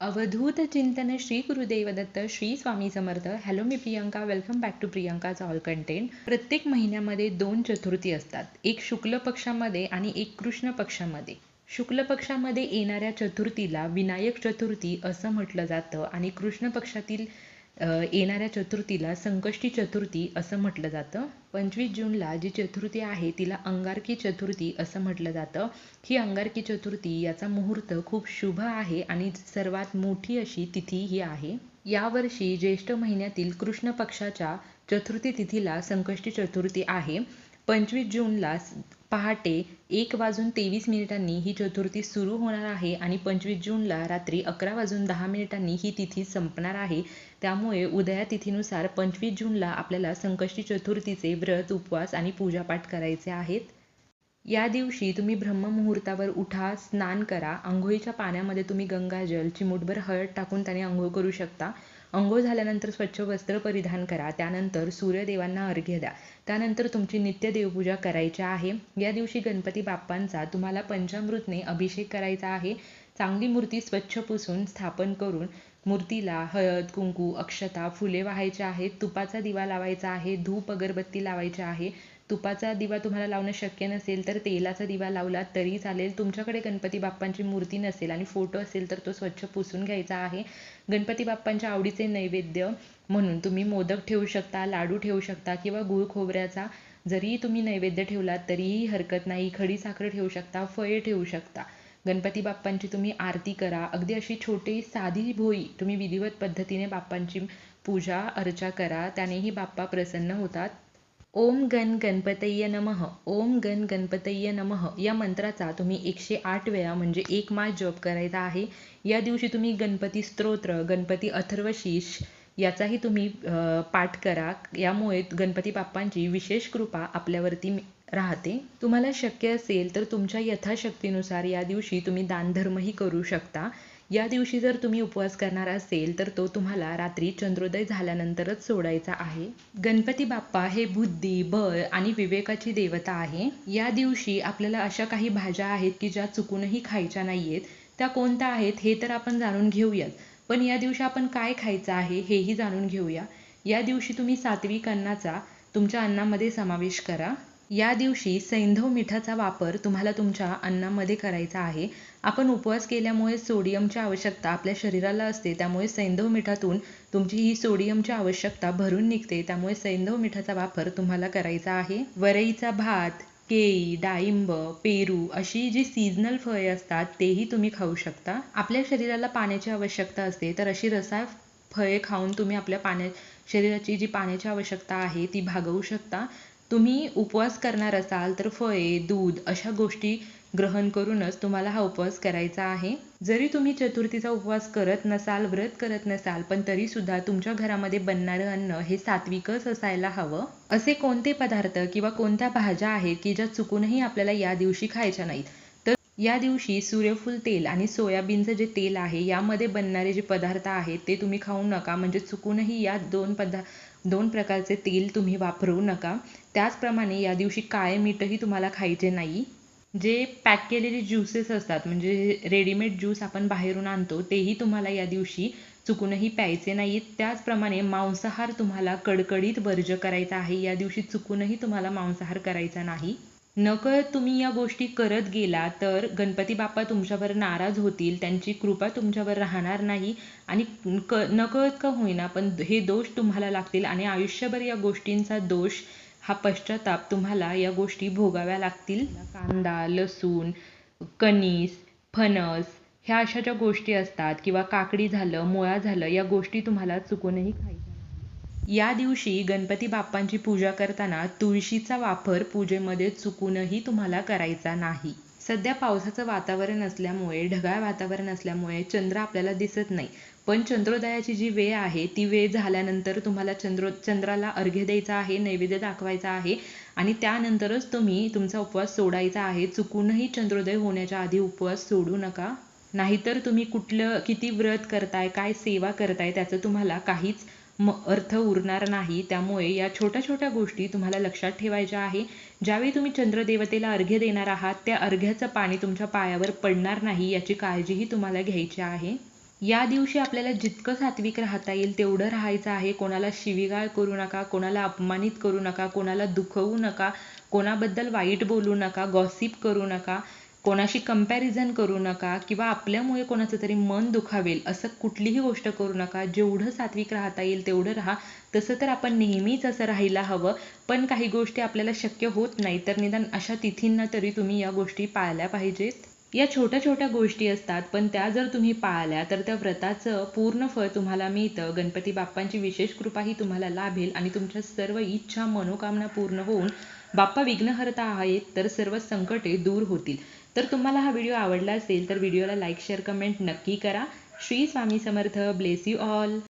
अवधूत चिंतन श्री गुरुदेव दत्त श्री स्वामी समर्थ. हॅलो मी Priyanka welcome back to प्रियंकाचा ऑल कंटेंट प्रत्येक महिन्यामध्ये दोन चतुर्थी असतात. एक शुक्ल पक्षामध्ये आणि एक कृष्ण पक्षामध्ये. शुक्ल पक्षामध्ये येणाऱ्या चतुर्थीला विनायक चतुर्थी असं म्हटलं जातं आणि कृष्ण पक्षातील येणाऱ्या चतुर्थीला संकष्टी चतुर्थी असं म्हटलं जातं. पंचवीस जूनला जी चतुर्थी आहे तिला अंगारकी चतुर्थी असं म्हटलं जातं. ही अंगारकी चतुर्थी याचा मुहूर्त खूप शुभ आहे आणि सर्वात मोठी अशी तिथी ही आहे. यावर्षी ज्येष्ठ महिन्यातील कृष्ण पक्षाच्या चतुर्थी तिथीला संकष्टी चतुर्थी आहे. पंचवीस जूनला पहाटे एक वाजून तेवीस मिनिटांनी ही चतुर्थी सुरू होणार आहे आणि पंचवीस जूनला रात्री अकरा वाजून दहा मिनिटांनी ही तिथी संपणार आहे. त्यामुळे उदया तिथीनुसार पंचवीस जूनला आपल्याला संकष्टी चतुर्थीचे व्रत उपवास आणि पूजापाठ करायचे आहेत. या दिवशी तुम्ही ब्रह्ममुहूर्तावर उठा स्नान करा. आंघोळीच्या पाण्यामध्ये तुम्ही गंगाजल चिमूटभर हळद टाकून त्याने आंघोळ करू शकता. अंघोळ झाल्यानंतर स्वच्छ वस्त्र परिधान करा. त्यानंतर सूर्यदेवांना अर्घ्य द्या. त्यानंतर तुमची नित्य देवपूजा करायची आहे. या दिवशी गणपती बाप्पांचा तुम्हाला पंचामृतने अभिषेक करायचा आहे. चांगली मूर्ती स्वच्छ पुसून स्थापन करून मूर्तीला हळद कुंकू अक्षता फुले वाहायचे आहेत. तुपाचा दिवा लावायचा आहे. धूप अगरबत्ती लावायची आहे. तुपाचा दिवा तुम्हाला लावणं शक्य नसेल तर तेलाचा दिवा लावला तरी चालेल. तुमच्याकडे गणपती बाप्पांची मूर्ती नसेल आणि फोटो असेल तर तो स्वच्छ पुसून घ्यायचा आहे. गणपती बाप्पांच्या आवडीचे नैवेद्य म्हणून तुम्ही मोदक ठेवू शकता लाडू ठेवू शकता किंवा गुळ खोबऱ्याचा जरी तुम्ही नैवेद्य ठेवलात तरीही हरकत नाही. खडी साखर ठेवू शकता फळे ठेवू शकता. गणपती बाप्पांची तुम्ही आरती करा. अगदी अशी छोटी साधी भोई तुम्ही विधिवत पद्धतीने बाप्पांची पूजा अर्चा करा. त्यानेही बाप्पा प्रसन्न होतात. ओम गण गणपतय्य नमः ओम गण गणपतय्य नमः. या मंत्राचा तुम्ही एकशे आठ वेळा म्हणजे एक मास जप करायचा आहे. या दिवशी तुम्ही गणपती स्तोत्र गणपती अथर्वशीष याचाही तुम्ही पाठ करा. यामुळे गणपती बाप्पांची विशेष कृपा आपल्यावरती राहते. तुम्हाला शक्य असेल तर तुमच्या यथाशक्तीनुसार या दिवशी तुम्ही दानधर्मही करू शकता. या दिवशी जर तुम्ही उपवास करणार असेल तर तो तुम्हाला रात्री चंद्रोदय झाल्यानंतरच सोडायचा आहे. गणपती बाप्पा हे बुद्धी बळ आणि विवेकाची देवता आहे. या दिवशी आपल्याला अशा काही भाज्या आहेत की ज्या चुकूनही खायच्या नाहीयेत. त्या कोणत्या आहेत हे तर आपण जाणून घेऊयात. पण या दिवशी आपण काय खायचं आहे हेही जाणून घेऊया. या दिवशी तुम्ही सात्विक अन्नाचा तुमच्या अन्नामध्ये समावेश करा. या दिवशी सैंधव मिठाचा वापर तुम्हाला तुमच्या अन्नामध्ये करायचा आहे. आपण उपवास केल्यामुळे सोडियमची आवश्यकता आपल्या शरीराला असते त्यामुळे सैंधव मिठातून तुमची ही सोडियमची आवश्यकता भरून निघते त्यामुळे सैंधव मिठाचा वापर तुम्हाला करायचा आहे. वरईचा भात केळी डाळिंब पेरू अशी जी सीजनल फळे असतात तेही तुम्ही खाऊ शकता. आपल्या शरीराला पाण्याची आवश्यकता असते तर अशी रसा फळे खाऊन तुम्ही आपल्या पाण्या शरीराची जी पाण्याची आवश्यकता आहे ती भागवू शकता. तुम्ही उपवास करणार असाल तर फळे दूध अशा गोष्टी ग्रहण करूनच तुम्हाला हा उपवास करायचा आहे. जरी तुम्ही चतुर्थीचा उपवास करत नसाल व्रत करत नसाल पण तरी सुद्धा तुमच्या घरामध्ये बनणारं अन्न हे सात्विकच असायला हवं. असे कोणते पदार्थ किंवा कोणत्या भाज्या आहेत की ज्या चुकूनही आपल्याला या दिवशी खायच्या नाहीत? तर या दिवशी सूर्यफूल तेल आणि सोयाबीनचं जे तेल आहे यामध्ये बनणारे जे पदार्थ आहेत ते तुम्ही खाऊ नका. म्हणजे चुकूनही या दोन पदार्थ दोन प्रकारचे तेल तुम्ही वापरू नका. त्याचप्रमाणे या दिवशी काळे मीठही तुम्हाला खायचे नाही. जे पॅक केलेले ज्युसेस असतात म्हणजे रेडीमेड ज्यूस आपण बाहेरून आणतो तेही तुम्हाला या दिवशी चुकूनही प्यायचे नाहीत. त्याचप्रमाणे मांसाहार तुम्हाला कडकडीत वर्ज करायचा आहे. या दिवशी चुकूनही तुम्हाला मांसाहार करायचा नाही. नकळत तुम्ही या गोष्टी करत गेला तर गणपती बाप्पा तुमच्यावर नाराज होतील त्यांची कृपा तुमच्यावर राहणार नाही आणि क नकळत का होईना पण हे दोष तुम्हाला लागतील आणि आयुष्यभर या गोष्टींचा दोष हा पश्चाताप तुम्हाला या गोष्टी भोगाव्या लागतील. कांदा लसूण कणीस फणस ह्या अशा ज्या गोष्टी असतात किंवा काकडी झालं मुळा झालं या गोष्टी तुम्हाला चुकूनही खायच्या या दिवशी गणपती बाप्पांची पूजा करताना तुळशीचा वापर पूजेमध्ये चुकूनही तुम्हाला करायचा नाही. सध्या पावसाचं वातावरण असल्यामुळे ढगाळ वातावरण असल्यामुळे चंद्र आपल्याला दिसत नाही. पण चंद्रोदयाची जी वेळ आहे ती वेळ झाल्यानंतर तुम्हाला चंद्रो चंद्राला अर्घ्य द्यायचा आहे नैवेद्य दाखवायचा आहे आणि त्यानंतरच तुम्ही तुमचा उपवास सोडायचा आहे. चुकूनही चंद्रोदय होण्याच्या आधी उपवास सोडू नका. नाहीतर तुम्ही कुठलं किती व्रत करताय काय सेवा करताय त्याचं तुम्हाला काहीच म अर्थ उरणार नाही त्यामुळे या छोट्या छोट्या गोष्टी तुम्हाला लक्षात ठेवायच्या आहे. ज्यावेळी तुम्ही चंद्रदेवतेला अर्घ्य देणार आहात त्या अर्घ्याचं पाणी तुमच्या पायावर पडणार नाही याची काळजीही तुम्हाला घ्यायची आहे. या दिवशी आपल्याला जितकं सात्विक राहता येईल तेवढं राहायचं आहे. कोणाला शिवीगाळ करू नका कोणाला अपमानित करू नका कोणाला दुखवू नका कोणाबद्दल वाईट बोलू नका गॉसिप करू नका. कोणाशी कंपॅरिझन करू नका किंवा आपल्यामुळे कोणाचं तरी मन दुखावेल असं कुठलीही गोष्ट करू नका. जेवढं सात्विक राहता येईल तेवढं राहा. तसं तर आपण नेहमीच असं राहायला हवं पण काही गोष्टी आपल्याला शक्य होत नाही. तर निदान अशा तिथींना तरी तुम्ही या गोष्टी पाळल्या पाहिजेत. या छोट्या छोट्या गोष्टी असतात पण त्या जर तुम्ही पाळल्या तर त्या व्रताचं पूर्ण फळ तुम्हाला मिळतं. गणपती बाप्पांची विशेष कृपाही तुम्हाला लाभेल आणि तुमच्या सर्व इच्छा मनोकामना पूर्ण होऊन बाप्पा विघ्नहर्ता आहेत तर सर्व संकटे दूर होतील. तर तुम्हाला हा व्हिडिओ आवडला असेल तर व्हिडिओला लाईक शेअर कमेंट नक्की करा. Shri Swami Samarth. Bless you all